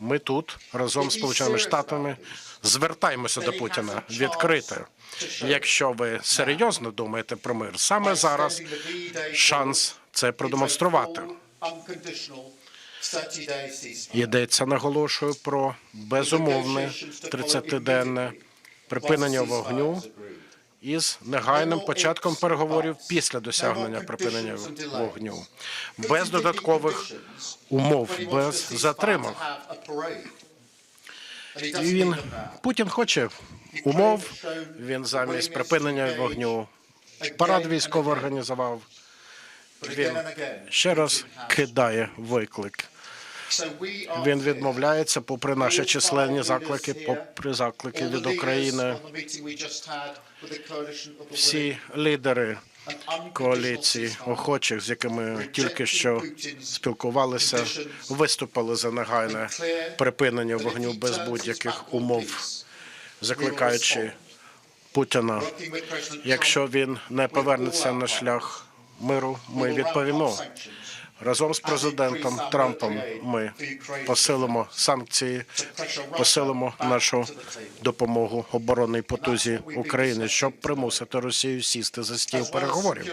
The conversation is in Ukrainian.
ми тут разом з Сполученими Штатами звертаємося до Путіна відкрито. Якщо ви серйозно думаєте про мир, саме зараз шанс це продемонструвати. Йдеться, наголошую, про безумовне 30-денне припинення вогню із негайним початком переговорів після досягнення припинення вогню, без додаткових умов, без затримок. І він Путін хоче умов. Він замість припинення вогню парад військово організував. Він ще раз кидає виклик. Він відмовляється, попри наші численні заклики, попри заклики від України. Всі лідери коаліції охочих, з якими тільки що спілкувалися, виступили за негайне припинення вогню без будь-яких умов, закликаючи Путіна. Якщо він не повернеться на шлях миру, ми відповімо. Разом з президентом Трампом ми посилимо санкції, посилимо нашу допомогу оборонній потузі України, щоб примусити Росію сісти за стіл переговорів.